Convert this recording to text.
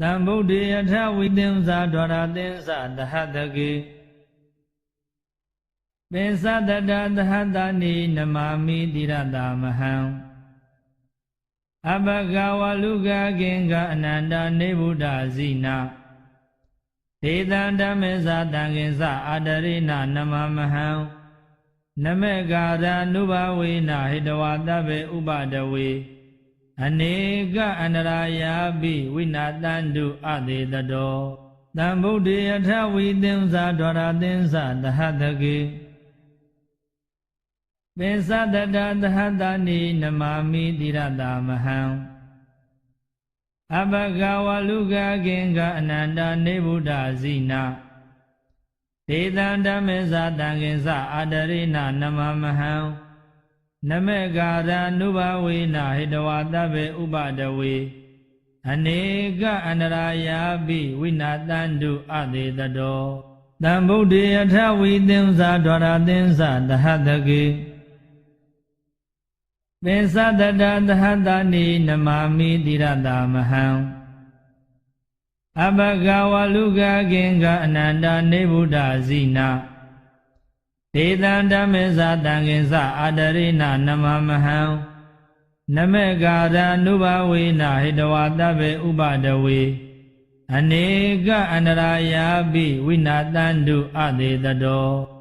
တံဗုဒ္ဓေယထဝိသင်္ဇာဒွါရသင်္ဇာသဟတကေပိသတတသဟတနိနမာမိတိရတာမဟံအဘဂဝလူကကင်္ဂအနန္တနေဗုဒ္ဓဇိနာဒေသံဓမ္မေဇာတံကင်္စအာတရိနနမမဟံနမေကာရနုဘဝေနဟိတဝါတဗေဥပဒဝေ အနေကအန္တရာယာပိဝိနာတန္တုအသေးတတောတံဗုဒ္ဓေယထဝိသင်္ဇာဒွါရသင်္ဇာသဟတကေပိသတတသဟတနိနမာမိတိရတာမဟံအဘဂဝလူကကင်္ဂအနန္တနေဗုဒ္ဓဇိနာဒေသံဓမ္မေဇာတံကင်္စအာတရိနနမမဟံ နမေကာရနုဘဝေနဟိတဝါတဗေဥပဒဝေအနေကအန္တရာယာပိဝိနာတန္တုအသေးတတောတံဗုဒ္ဓေယထဝိသင်္ဇာဒွါရသင်္ဇာသဟတကေပိသတတသဟတနိနမာမိတိရတာမဟံအဘဂဝလူကကင်္ဂအနန္တနေဗုဒ္ဓဇိနာ ဒေသံဓမ္မေဇာတံကင်္စအာတရိနနမမဟံနမေကာရနုဘဝေနဟိတဝါတဗေဥပဒဝေအနေကအန္တရာယာပိဝိနာတန္တုအသေးတတော